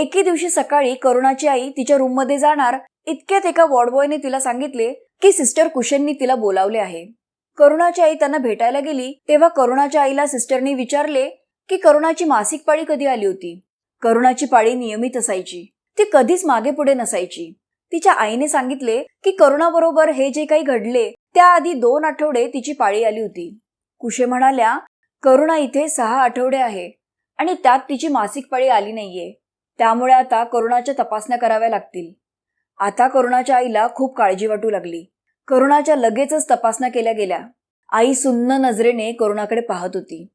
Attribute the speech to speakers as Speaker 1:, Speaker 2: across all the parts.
Speaker 1: एके दिवशी सकाळी करुणाची आई तिच्या रूममध्ये जाणार इतक्यात एका वॉर्डबॉयने तिला सांगितले की सिस्टर कुशननी तिला बोलावले आहे. करुणाची आई त्यांना भेटायला गेली तेव्हा करुणाच्या आईला सिस्टरनी विचारले की करुणाची मासिक पाळी कधी आली होती? करुणाची पाळी नियमित असायची. ती कधीच मागे पुढे नसायची. तिच्या आईने सांगितले की करुणाबरोबर हे जे काही घडले त्याआधी दोन आठवडे तिची पाळी आली होती. कुशे म्हणाल्या करुणा इथे सहा आठवडे आहे आणि त्यात तिची मासिक पाळी आली नाहीये. त्यामुळे आता करुणाच्या तपासण्या कराव्या लागतील. आता करुणाच्या आईला खूप काळजी वाटू लागली. करुणाच्या लगेचच तपासण्या केल्या गेल्या. आई सुन्न नजरेने करुणाकडे पाहत होती.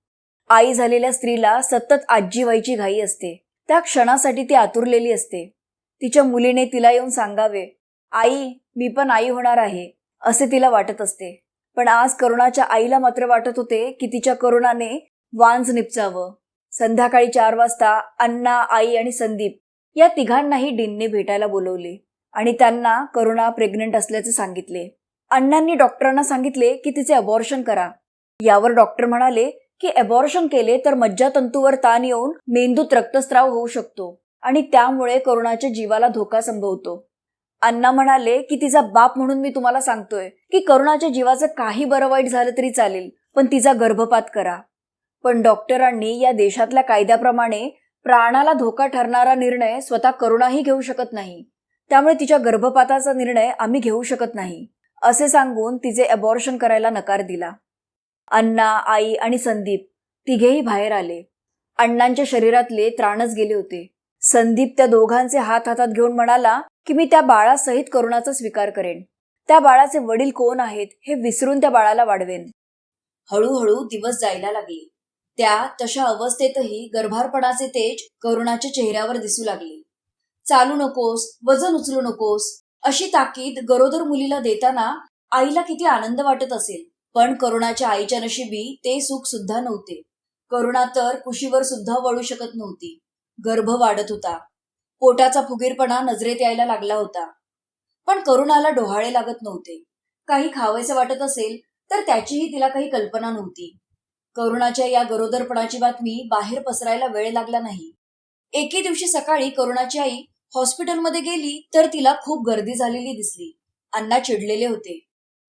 Speaker 1: आई झालेल्या स्त्रीला सतत आजी व्हायची घाई असते. त्या क्षणासाठी ती आतुरलेली असते. तिच्या मुलीने तिला येऊन सांगावे आई मी पण आई होणार आहे असे तिला वाटत असते. पण आज करुणाच्या आईला मात्र वाटत होते की तिच्या करुणाने वांज निपचावं. संध्याकाळी चार वाजता अण्णा आई आणि संदीप या तिघांनाही डीनने भेटायला बोलवले आणि त्यांना करुणा प्रेग्नंट असल्याचे सांगितले. अण्णांनी डॉक्टरांना सांगितले की तिचे अबॉर्शन करा. यावर डॉक्टर म्हणाले की अबॉर्शन केले तर मज्जातंतूवर ताण येऊन मेंदूत रक्तस्राव होऊ शकतो आणि त्यामुळे करुणाच्या जीवाला धोका संभवतो. अण्णा म्हणाले की तिचा बाप म्हणून मी तुम्हाला सांगतोय की करुणाच्या जीवाचं काही बरं वाईट झालं तरी चालेल पण तिचा गर्भपात करा. पण डॉक्टरांनी या देशातल्या कायद्याप्रमाणे प्राणाला धोका ठरणारा निर्णय स्वतः करुणाही घेऊ शकत नाही. त्यामुळे तिच्या गर्भपाताचा निर्णय आम्ही घेऊ शकत नाही असे सांगून तिचे अबॉर्शन करायला नकार दिला. अण्णा आई आणि संदीप तिघेही बाहेर आले. अण्णांच्या शरीरातले त्राणच गेले होते. संदीप त्या दोघांचे हात हातात घेऊन म्हणाला की मी त्या बाळासहित करुणाचा स्वीकार करेन. त्या बाळाचे वडील कोण आहेत हे विसरून त्या बाळाला वाढवेन. हळूहळू दिवस जायला लागले. त्या तशा अवस्थेतही गर्भारपणाचे तेज करुणाच्या चेहऱ्यावर दिसू लागले. चालू नकोस वजन उचलू नकोस अशी ताकीद गरोदर मुलीला देताना आईला किती आनंद वाटत असेल. पण करुणाच्या आईच्या नशिबी ते सुख सुद्धा नव्हते. करुणा तर कुशीवर सुद्धा वळू शकत नव्हती. गर्भ वाढत होता. पोटाचा फुगीरपणा नजरेत यायला लागला होता. पण करुणाला डोहाळे लागत नव्हते. काही खावायचं वाटत असेल तर त्याचीही तिला काही कल्पना नव्हती. करुणाच्या या गरोदरपणाची बातमी बाहेर पसरायला वेळ लागला नाही. एके दिवशी सकाळी करुणाची आई हॉस्पिटलमध्ये गेली तर तिला खूप गर्दी झालेली दिसली. अण्णा चिडलेले होते.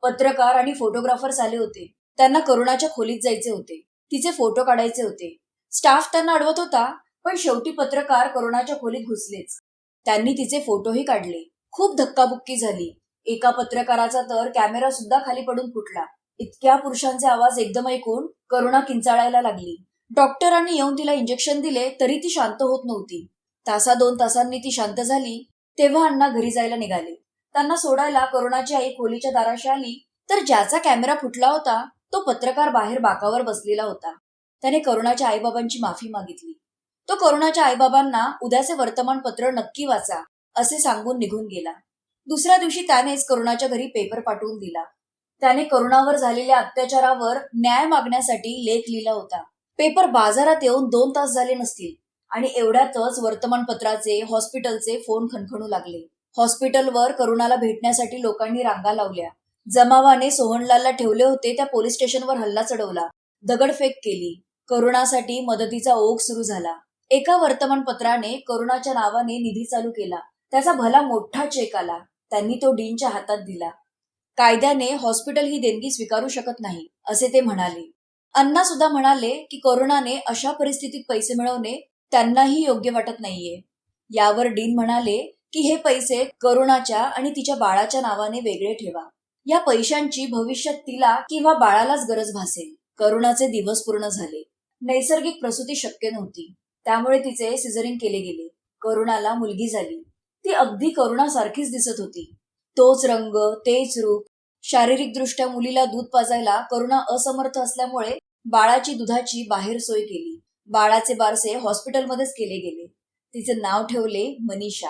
Speaker 1: पत्रकार आणि फोटोग्राफर्स आले होते. त्यांना करुणाच्या खोलीत जायचे होते. तिचे फोटो काढायचे होते. स्टाफ त्यांना अडवत होता पण शेवटी पत्रकार करुणाच्या खोलीत घुसलेच. त्यांनी तिचे फोटोही काढले. खूप धक्काबुक्की झाली. एका पत्रकाराचा तर कॅमेरा सुद्धा खाली पडून फुटला. इतक्या पुरुषांचे आवाज एकदम ऐकून करुणा किंचाळायला लागली. डॉक्टरांनी येऊन तिला इंजेक्शन दिले तरी ती शांत होत नव्हती. तासा दोन तासांनी ती शांत झाली तेव्हा अण्णा घरी जायला निघाले. त्यांना सोडायला करुणाची आई खोलीच्या दाराशी आली तर ज्याचा कॅमेरा फुटला होता तो पत्रकार बाहेर बाकावर बसलेला होता. त्याने करुणाच्या आईबाबांची माफी मागितली. तो करुणाच्या आईबाबांना उद्याचे वर्तमानपत्र नक्की वाचा असे सांगून निघून गेला. दुसऱ्या दिवशी त्यानेच करुणाच्या घरी पेपर पाठवून दिला. त्याने करुणावर झालेल्या अत्याचारावर न्याय मागण्यासाठी लेख लिहिला होता. पेपर बाजारात येऊन दोन तास झाले नसतील आणि एवढ्यातच वर्तमानपत्राचे हॉस्पिटलचे फोन खणखणू लागले. हॉस्पिटलवर करुणाला भेटण्यासाठी लोकांनी रांगा लावल्या. जमावाने सोहनलालला ठेवले होते त्या पोलीस स्टेशनवर हल्ला चढवला. दगडफेक केली. करुणासाठी मदतीचा ओघ सुरू झाला. एका वर्तमानपत्राने करुणाच्या नावाने निधी चालू केला. त्याचा भला मोठा चेक आला. त्यांनी तो डीनच्या हातात दिला. कायद्याने हॉस्पिटल ही देणगी स्वीकारू शकत नाही असे ते म्हणाले. अण्णा सुद्धा म्हणाले की कोरोनाने अशा परिस्थितीत पैसे मिळवणे त्यांनाही योग्य वाटत नाहीये. यावर डीन म्हणाले की हे पैसे करुणाच्या आणि तिच्या बाळाच्या नावाने वेगळे ठेवा. या पैशांची भविष्यात तिला किंवा बाळालाच गरज भासेल. करुणाचे दिवस पूर्ण झाले. नैसर्गिक प्रसूती शक्य नव्हती. त्यामुळे तिचे सिझरिंग केले गेले. करुणाला मुलगी झाली. ती अगदी करुणासारखीच दिसत होती. तोच रंग तेच रूप. शारीरिकदृष्ट्या मुलीला दूध पाजायला करुणा असमर्थ असल्यामुळे बाळाची दुधाची बाहेर सोय केली. बाळाचे बारसे हॉस्पिटलमध्येच केले गेले. तिचे नाव ठेवले मनीषा.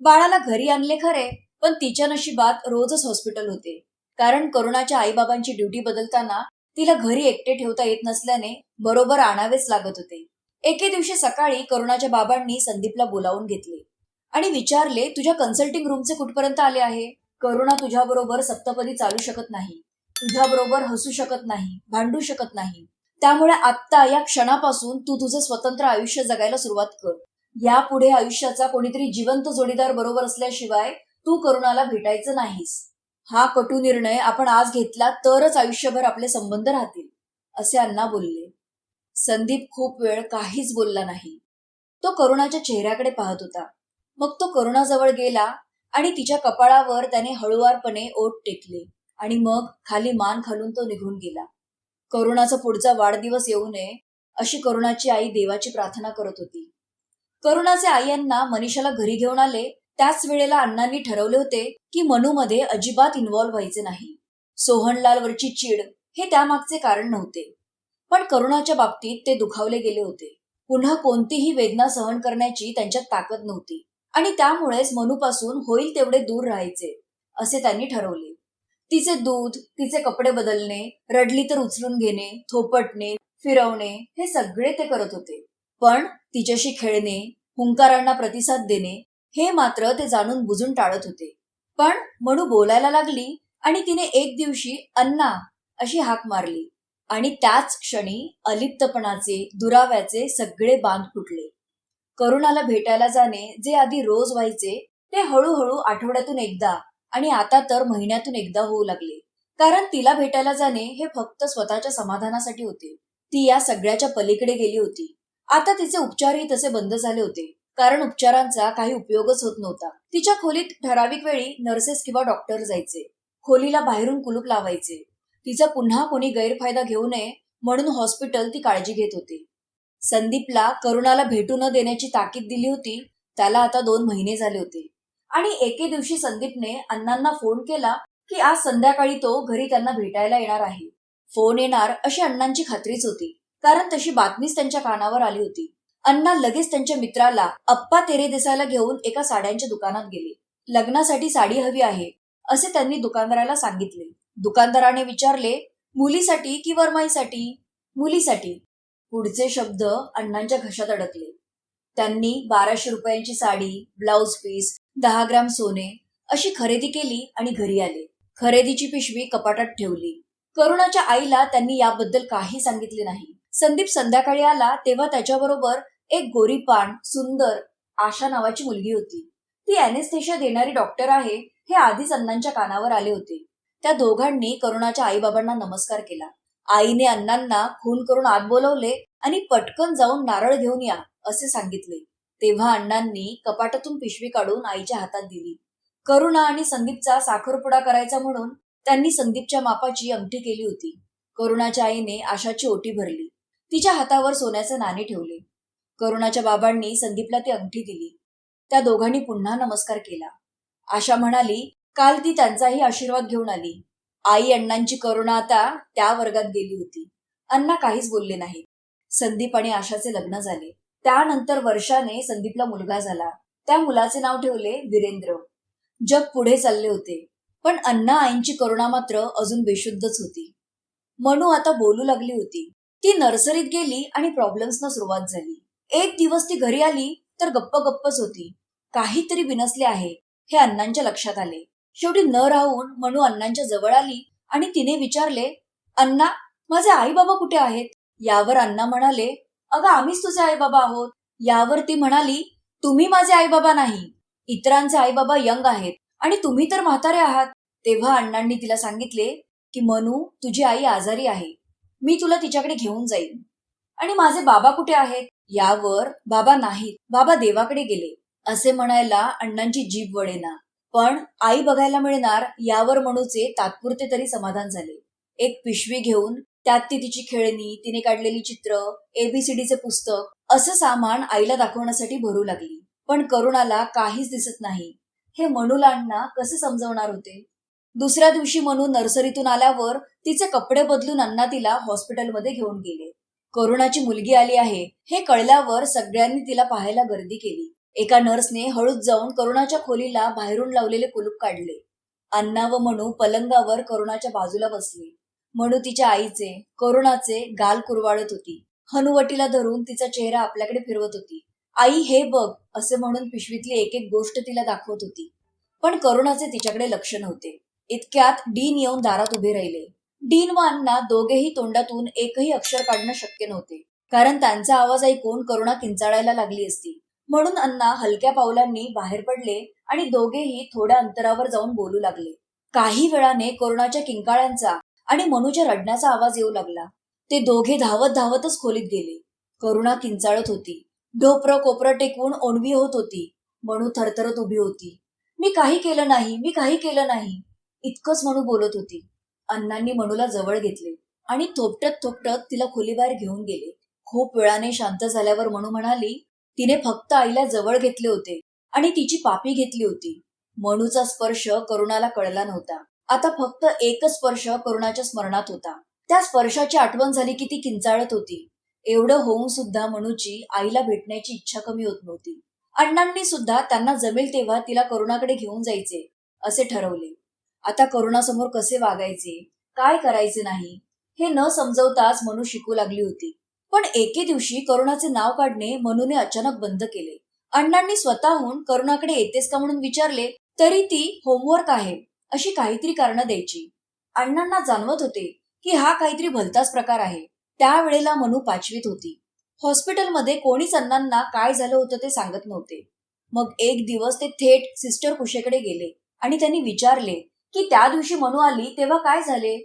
Speaker 1: बाळाला घरी आणले खरे पण तिच्या नशिबात रोजच हॉस्पिटल होते. कारण करुणाच्या आईबाबांची ड्युटी बदलताना तिला घरी एकटे ठेवता येत नसल्याने बरोबर आणावेच लागत होते. एके दिवशी सकाळी करुणाच्या बाबांनी संदीपला बोलावून घेतले. आणि विचारले तुझ्या कन्सल्टिंग रूमचे कुठपर्यंत आले आहे? करुणा तुझ्याबरोबर सप्तपदी चालू शकत नाही. तुझ्याबरोबर हसू शकत नाही भांडू शकत नाही. त्यामुळे आत्ता या क्षणापासून तू तुझं स्वतंत्र आयुष्य जगायला सुरुवात कर. यापुढे आयुष्याचा कोणीतरी जिवंत जोडीदार बरोबर असल्याशिवाय तू करुणाला भेटायचं नाहीस. हा कटू निर्णय आपण आज घेतला तरच आयुष्यभर आपले संबंध राहतील असे अण्णा बोलले. संदीप खूप वेळ काहीच बोलला नाही. तो करुणाच्या चेहऱ्याकडे पाहत होता. मग तो करुणाजवळ गेला आणि तिच्या कपाळावर त्याने हळुवारपणे ओठ टेकले आणि मग खाली मान खालून तो निघून गेला. करुणाचा पुढचा वाढदिवस येऊ नये अशी करुणाची आई देवाची प्रार्थना करत होती. करुणाचे आई यांना मनीषाला घरी घेऊन आले त्याच वेळेला अण्णांनी ठरवले होते की मनूमध्ये अजिबात इन्व्हॉल्व्ह व्हायचे नाही. सोहनलालवरची चीड हे त्यामागचे कारण नव्हते. पण करुणाच्या बाबतीत ते दुखावले गेले होते. पुन्हा कोणतीही वेदना सहन करण्याची त्यांच्यात ताकद नव्हती. आणि त्यामुळेच मनूपासून होईल तेवढे दूर राहायचे असे त्यांनी ठरवले. तिचे दूध तिचे कपडे बदलणे रडली तर उचलून घेणे थोपटणे फिरवणे हे सगळे ते करत होते. पण तिच्याशी खेळणे हुंकारांना प्रतिसाद देणे हे मात्र ते जाणून बुजून टाळत होते. पण मनू बोलायला लागली आणि तिने एक दिवशी अण्णा अशी हाक मारली आणि त्याच क्षणी अलिप्तपणाचे दुराव्याचे सगळे बांध फुटले. करुणाला भेटायला जाणे जे आधी रोज व्हायचे ते हळूहळू आठवड्यातून एकदा आणि आता तर महिन्यातून एकदा होऊ लागले. कारण तिला भेटायला जाणे हे फक्त स्वतःच्या समाधानासाठी होते. ती या सगळ्याच्या पलीकडे गेली होती. आता तिचे उपचारही तसे बंद झाले होते. कारण उपचारांचा काही उपयोगच होत नव्हता. तिच्या खोलीत ठराविक वेळी नर्सेस किंवा डॉक्टर जायचे. खोलीला बाहेरून कुलूप लावायचे. तिचा पुन्हा कोणी गैरफायदा घेऊ नये म्हणून हॉस्पिटल ती काळजी घेत होते. संदीपला करुणाला भेटू न देण्याची ताकीद दिली होती त्याला आता दोन महिने झाले होते. आणि एके दिवशी संदीपने अण्णांना फोन केला की आज संध्याकाळी तो घरी त्यांना भेटायला येणार आहे. फोन येणार अशी अण्णांची खात्रीच होती कारण तशी बातमीच त्यांच्या कानावर आली होती. अण्णा लगेच त्यांच्या मित्राला अप्पा तेरे देसायला घेऊन एका साड्यांच्या दुकानात गेले. लग्नासाठी साडी हवी आहे असे त्यांनी दुकानदाराला सांगितले. दुकानदाराने विचारले मुलीसाठी की वरमाईसाठी? मुलीसाठी. पुढचे शब्द अण्णांच्या घशात अडकले. त्यांनी बाराशे रुपयांची साडी ब्लाउज पीस दहा ग्राम सोने अशी खरेदी केली आणि घरी आले. खरेदीची पिशवी कपाटात ठेवली. करुणाच्या आईला त्यांनी याबद्दल काही सांगितले नाही. संदीप संध्याकाळी आला तेव्हा त्याच्याबरोबर एक गोरीपान सुंदर आशा नावाची मुलगी होती. ती अॅनेस्थेशिया देणारी डॉक्टर आहे हे आधीच अण्णांच्या कानावर आले होते. त्या दोघांनी करुणाच्या आईबाबांना नमस्कार केला. आईने अण्णांना खून करून आत बोलवले आणि पटकन जाऊन नारळ घेऊन या असे सांगितले. तेव्हा अण्णांनी कपाटातून पिशवी काढून आईच्या हातात दिली. करुणा आणि संदीपचा साखरपुडा करायचा म्हणून त्यांनी संदीपच्या मापाची अंगठी केली होती. करुणाच्या आईने आशाची ओटी भरली. तिच्या हातावर सोन्याचे नाणे ठेवले. करुणाच्या बाबांनी संदीपला ती अंगठी दिली. त्या दोघांनी पुन्हा नमस्कार केला. आशा म्हणाली काल ती त्यांचाही आशीर्वाद घेऊन आली. आई अण्णांची करुणा आता त्या वर्गात गेली होती. अण्णा काहीच बोलले नाही संदीप आणि आशाचे लग्न झाले. त्यानंतर वर्षाने संदीपला मुलगा झाला. त्या मुलाचे नाव ठेवले वीरेंद्र. जग पुढे चालले होते. पण अण्णा आईंची करुणा मात्र अजून बेशुद्धच होती. मनू आता बोलू लागली होती. ती नर्सरीत गेली आणि प्रॉब्लेम्सना सुरुवात झाली. एक दिवस ती घरी आली तर गप्प गप्पच होती. काहीतरी बिनसले आहे हे अण्णांच्या लक्षात आले. शेवटी न राहून मनू अण्णांच्या जवळ आली आणि तिने विचारले अण्णा माझे आई बाबा कुठे आहेत? यावर अण्णा म्हणाले अगं आम्हीच तुझे आई बाबा आहोत. यावर ती म्हणाली तुम्ही माझे आई बाबा नाही इतरांचे आई बाबा यंग आहेत आणि तुम्ही तर म्हातारे आहात. तेव्हा अण्णांनी तिला सांगितले की मनू तुझी आई आजारी आहे मी तुला तिच्याकडे घेऊन जाईन. आणि माझे बाबा कुठे आहेत? यावर बाबा नाहीत बाबा देवाकडे गेले असे म्हणायला अण्णांची जीभ वळेना. पण आई बघायला मिळणार यावर मनूचे तात्पुरते तरी समाधान झाले. एक पिशवी घेऊन त्यात ती तिची खेळणी तिने काढलेली चित्र एबीसीडीचे पुस्तक असं सामान आईला दाखवण्यासाठी भरू लागली. पण करुणाला काहीच दिसत नाही. हे मनूला कसे समजवणार होते? दुसऱ्या दिवशी मनू नर्सरीतून आल्यावर तिचे कपडे बदलून अण्णा तिला हॉस्पिटलमध्ये घेऊन गेले. करुणाची मुलगी आली आहे हे कळल्यावर सगळ्यांनी तिला पाहायला गर्दी केली. एका नर्सने हळूच जाऊन करुणाच्या खोलीला बाहेरून लावलेले कुलूप काढले. अण्णा व मनू पलंगावर करुणाच्या बाजूला बसले. मनू तिच्या आईचे करुणाचे गाल कुरवाळत होती. हनुवटीला धरून तिचा चेहरा आपल्याकडे फिरवत होती. आई हे बघ असे म्हणून पिशवीतली एक एक गोष्ट तिला दाखवत होती. पण करुणाचे तिच्याकडे लक्ष नव्हते. इतक्यात डीन येऊन दारात उभे राहिले. डीन व अण्णा दोघेही तोंडातून एकही अक्षर काढणं शक्य नव्हते. कारण त्यांचा आवाज ऐकून करुणा किंचाळायला लागली असती. म्हणून अण्णा हलक्या पावलांनी बाहेर पडले आणि दोघेही थोड्या अंतरावर जाऊन बोलू लागले. काही वेळाने कोरोनाच्या किंकाळ्यांचा आणि मनूच्या रडण्याचा आवाज येऊ लागला. ते दोघे धावत धावतच खोलीत गेले. करुणा किंचाळत होती. ढोपरं कोपरं टेकवून ओणवी होत होती. मनू थरथरत उभी होती. मी काही केलं नाही मी काही केलं नाही. इतकंच म्हणू बोलत होती. अण्णांनी मनूला जवळ घेतले आणि थोपटत थोपटत तिला खोलीबाहेर घेऊन गेले. खूप वेळाने शांत झाल्यावर मनू म्हणाली तिने फक्त आईला जवळ घेतले होते आणि तिची पापी घेतली होती. मनूचा स्पर्श करुणाला कळला नव्हता. आता फक्त एकच स्पर्श करुणाच्या स्मरणात होता. त्या स्पर्शाची आठवण झाली की ती किंचाळत होती. एवढं होऊन सुद्धा मनूची आईला भेटण्याची इच्छा कमी होत नव्हती. अण्णांनी सुद्धा त्यांना जमेल तेव्हा तिला करुणाकडे घेऊन जायचे असे ठरवले. आता करुणासमोर कसे वागायचे? काय करायचे नाही? हे न समजवताच मनू शिकू लागली होती. पण एके दिवशी करुणाचे नाव काढणे मनूने अचानक बंद केले. अण्णांनी स्वतःहून करुणाकडे येतेस का म्हणून विचारले तरी ती होमवर्क आहे अशी काहीतरी कारणं द्यायची. अण्णांना जाणवत होते की हा काहीतरी भलताच प्रकार आहे. त्यावेळेला मनू पाचवीत होती. हॉस्पिटलमध्ये कोणीच अण्णांना काय झालं होतं ते सांगत नव्हते. मग एक दिवस ते थेट सिस्टर कुशेकडे गेले आणि त्यांनी विचारले की त्या दिवशी मनू आली तेव्हा काय झाले?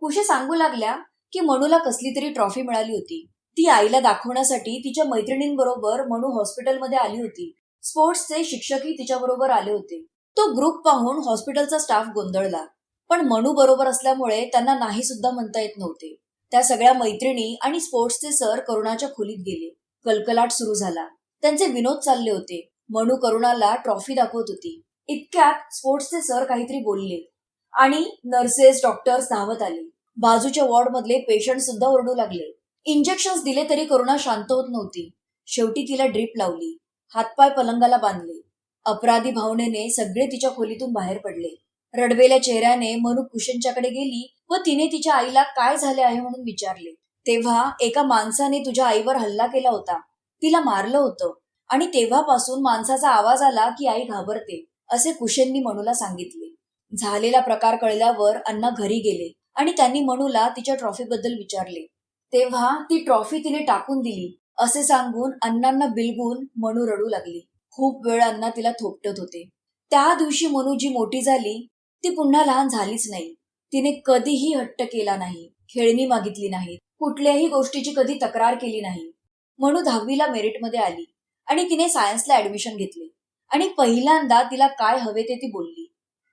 Speaker 1: कुशे सांगू लागल्या की मनूला कसली तरी ट्रॉफी मिळाली होती. ती आईला दाखवण्यासाठी तिच्या मैत्रिणींबरोबर मनू हॉस्पिटलमध्ये आली होती. स्पोर्ट्सचे शिक्षकही तिच्याबरोबर आले होते. तो ग्रुप पाहून हॉस्पिटलचा स्टाफ गोंधळला. पण मनू बरोबर असल्यामुळे त्यांना नाही सुद्धा म्हणता येत नव्हते. त्या सगळ्या मैत्रिणी आणि स्पोर्ट्सचे सर करुणाच्या खोलीत गेले. कलकलाट सुरू झाला. त्यांचे विनोद चालले होते. मनू करुणाला ट्रॉफी दाखवत होती. इतक्यात स्पोर्ट्सचे सर काहीतरी बोलले. आणि नर्सेस डॉक्टर्स धावत आले. बाजूच्या वॉर्ड मधले पेशंट सुद्धा ओरडू लागले. इंजेक्शन्स दिले तरी करुणा शांत होत नव्हती. शेवटी तिला ड्रीप लावली. हातपाय पलंगाला बांधले. अपराधी भावनेने सगळे तिच्या खोलीतून बाहेर पडले. रडवेल्या चेहऱ्याने मनू कुशनच्याकडे गेली व तिने तिच्या आईला काय झाले आहे म्हणून विचारले. तेव्हा एका माणसाने तुझ्या आईवर हल्ला केला होता. तिला मारलं होतं. आणि तेव्हापासून माणसाचा आवाज आला की आई घाबरते असे कुशननी मनूला सांगितले. झालेला प्रकार कळल्यावर अण्णा घरी गेले आणि त्यांनी मनूला तिच्या ट्रॉफीबद्दल विचारले. तेव्हा ती ट्रॉफी तिने टाकून दिली असे सांगून अण्णांना बिलगून मनू रडू लागली. खूप वेळ अण्णा तिला थोपटत होते. त्या दिवशी मनू जी मोठी झाली ती पुन्हा लहान झालीच नाही. तिने कधीही हट्ट केला नाही खेळणी मागितली नाही कुठल्याही गोष्टीची कधी तक्रार केली नाही. मनू दहावीला मेरिटमध्ये आली आणि तिने सायन्सला ऍडमिशन घेतले आणि पहिल्यांदा तिला काय हवे ते ती बोलली.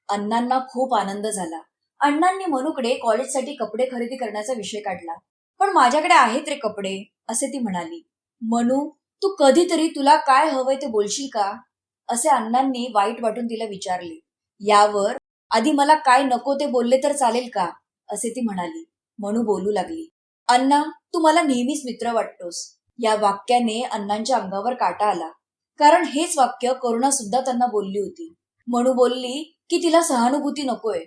Speaker 1: अण्णांना खूप आनंद झाला. अण्णांनी मनूकडे कॉलेजसाठी कपडे खरेदी करण्याचा विषय काढला. पण माझ्याकडे आहेत रे कपडे असे ती म्हणाली. मनू तू कधीतरी तुला काय हवंय ते बोलशील का? असे अण्णांनी वाईट वाटून तिला विचारले. यावर आधी मला काय नको ते बोलले तर चालेल का? असे ती म्हणाली. मनू बोलू लागली. अण्णा तू मला नेहमीच मित्र वाटतोस. या वाक्याने अण्णांच्या अंगावर काटा आला. कारण हेच वाक्य करुणा सुद्धा त्यांना बोलली होती. मनू बोलली की तिला सहानुभूती नकोय.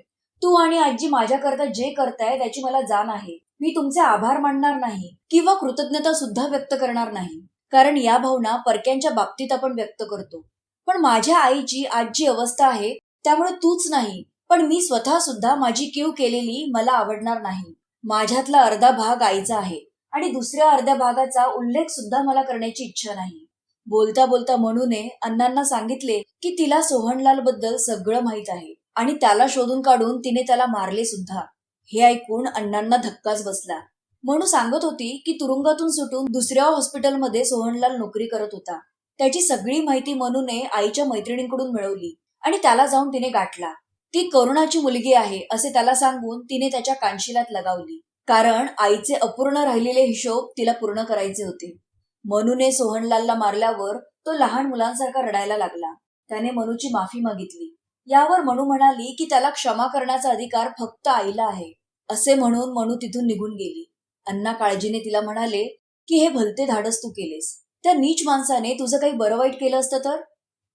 Speaker 1: तू आणि आजी माझ्याकरता जे करताय त्याची मला जाण आहे. मी तुमचे आभार मानणार नाही किंवा कृतज्ञता सुद्धा व्यक्त करणार नाही. कारण या भावना परक्यांच्या बाबतीत आपण व्यक्त करतो. पण माझ्या आईची आजची अवस्था आहे त्यामुळे तूच नाही. पण मी स्वतः सुद्धा माझी कीव केलेली मला आवडणार नाही. माझ्यातला अर्धा भाग आईचा आहे आणि दुसऱ्या अर्ध्या भागाचा उल्लेख सुद्धा मला करण्याची इच्छा नाही. बोलता बोलता म्हणूने अण्णांना सांगितले की तिला सोहनलाल बद्दल सगळं माहीत आहे आणि त्याला शोधून काढून तिने त्याला मारले सुद्धा. हे ऐकून अण्णांना धक्काच बसला. म्हणू सांगत होती की तुरुंगातून सुटून दुसऱ्या हॉस्पिटलमध्ये सोहनलाल नोकरी करत होता. त्याची सगळी माहिती मनूने आईच्या मैत्रिणींकडून मिळवली आणि त्याला जाऊन तिने गाठला. ती करुणाची मुलगी आहे असे त्याला सांगून तिने त्याच्या कानशिलात लगावली. कारण आईचे अपूर्ण राहिलेले हिशोब तिला पूर्ण करायचे होते. मनूने सोहनलालला मारल्यावर तो लहान मुलांसारखा रडायला लागला. त्याने मनूची माफी मागितली. यावर मनू म्हणाली की त्याला क्षमा करण्याचा अधिकार फक्त आईला आहे. असे म्हणून मनू तिथून निघून गेली. अण्णा काळजीने तिला म्हणाले की हे भलते धाडस तू केलेस. त्या नीच माणसाने तुझं काही बरं वाईट केलं असतं तर?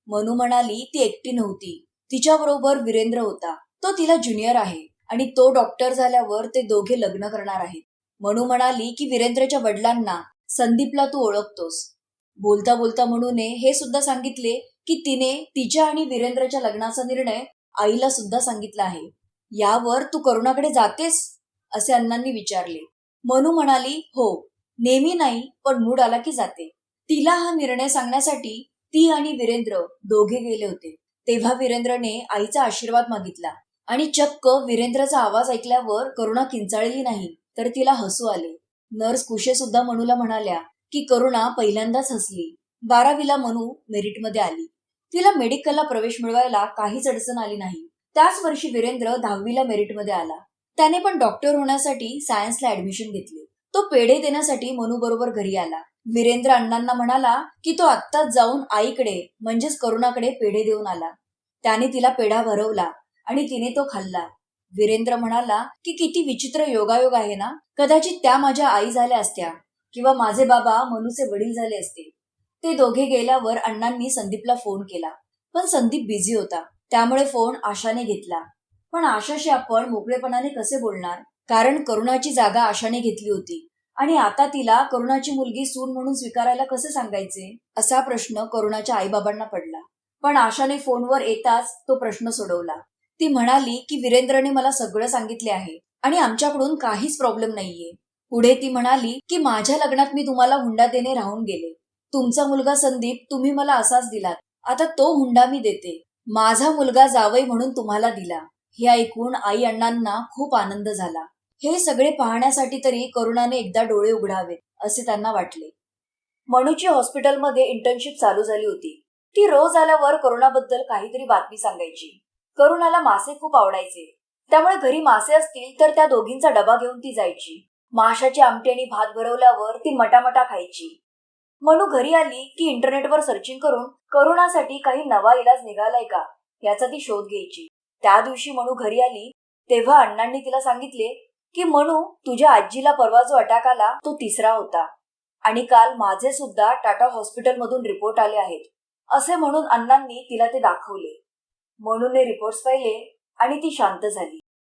Speaker 1: मनू म्हणाली ती एकटी नव्हती. तिच्याबरोबर वीरेंद्र होता. तो तिला ज्युनियर आहे आणि तो डॉक्टर झाल्यावर ते दोघे लग्न करणार आहेत. मनू म्हणाली की वीरेंद्रच्या वडिलांना संदीपला तू ओळखतोस. बोलता बोलता म्हणूने हे सुद्धा सांगितले की तिने तिच्या आणि वीरेंद्रच्या लग्नाचा निर्णय आईला सुद्धा सांगितला आहे. यावर तू करुणाकडे जातेस? असे अण्णांनी विचारले. मनू म्हणाली हो नेहमी नाही पण मूड आला की जाते. तिला हा निर्णय सांगण्यासाठी ती आणि वीरेंद्र दोघे गेले होते. तेव्हा वीरेंद्रने आईचा आशीर्वाद मागितला आणि चक्क वीरेंद्रचा आवाज ऐकल्यावर करुणा किंचाळली नाही तर तिला हसू आले. नर्स कुशे सुद्धा मनूला म्हणाल्या की करुणा पहिल्यांदाच हसली. बारावीला मनू मेरिटमध्ये आली. तिला मेडिकलला प्रवेश मिळवायला काहीच अडचण आली नाही. त्याच वर्षी वीरेंद्र दहावीला मेरिटमध्ये आला. त्याने पण डॉक्टर होण्यासाठी सायन्सला ऍडमिशन घेतले. तो पेढे देण्यासाठी मनू बरोबर घरी आला. वीरेंद्र अण्णांना म्हणाला की तो आत्ताच जाऊन आईकडे म्हणजेच करुणाकडे पेढे देऊन आला. त्याने तिला पेढा भरवला आणि तिने तो खाल्ला. वीरेंद्र म्हणाला की किती विचित्र योगायोग आहे ना? कदाचित त्या माझ्या आई झाल्या असत्या किंवा माझे बाबा मनूचे वडील झाले असते. ते दोघे गेल्यावर अण्णांनी संदीपला फोन केला. पण संदीप बिझी होता. त्यामुळे फोन आशाने घेतला. पण आशाशी आपण मोकळेपणाने कसे बोलणार? कारण करुणाची जागा आशाने घेतली होती. आणि आता तिला करुणाची मुलगी सून म्हणून स्वीकारायला कसे सांगायचे? असा प्रश्न करुणाच्या आईबाबांना पडला. पण आशाने फोनवर येताच तो प्रश्न सोडवला. ती म्हणाली की वीरेंद्रने मला सगळं सांगितले आहे आणि आमच्याकडून काहीच प्रॉब्लेम नाहीये. पुढे ती म्हणाली की माझ्या लग्नात मी तुम्हाला हुंडा देणे राहून गेले. तुमचा मुलगा संदीप तुम्ही मला असाच दिलात. आता तो हुंडा मी देते. माझा मुलगा जावई म्हणून तुम्हाला दिला. हे ऐकून आई अण्णांना खूप आनंद झाला. हे सगळे पाहण्यासाठी तरी करुणाने एकदा डोळे उघडावेत असे त्यांना वाटले. मनूची हॉस्पिटलमध्ये इंटर्नशिप चालू झाली होती. ती रोज आल्यावर करुणाबद्दल काहीतरी बातमी सांगायची. करुणाला मासे खूप आवडायचे. त्यामुळे घरी मासे असतील तर त्या दोघींचा डबा घेऊन ती जायची. माशाची आमटी आणि भात भरवल्यावर ती मटामटा खायची. मनू घरी आली की इंटरनेटवर सर्चिंग करून करुणासाठी काही नवा इलाज निघालाय का याचा ती शोध घ्यायची. त्या दिवशी मनू घरी आली तेव्हा अण्णांनी तिला सांगितले की मनू तुझ्या आजीला परवा जो अटॅक आला तो तिसरा होता. आणि काल माझे सुद्धा टाटा हॉस्पिटलमधून रिपोर्ट आले आहेत. असे म्हणून अण्णांनी तिला ते दाखवले. मनूने रिपोर्ट्स पाहिले आणि ती शांत झाली.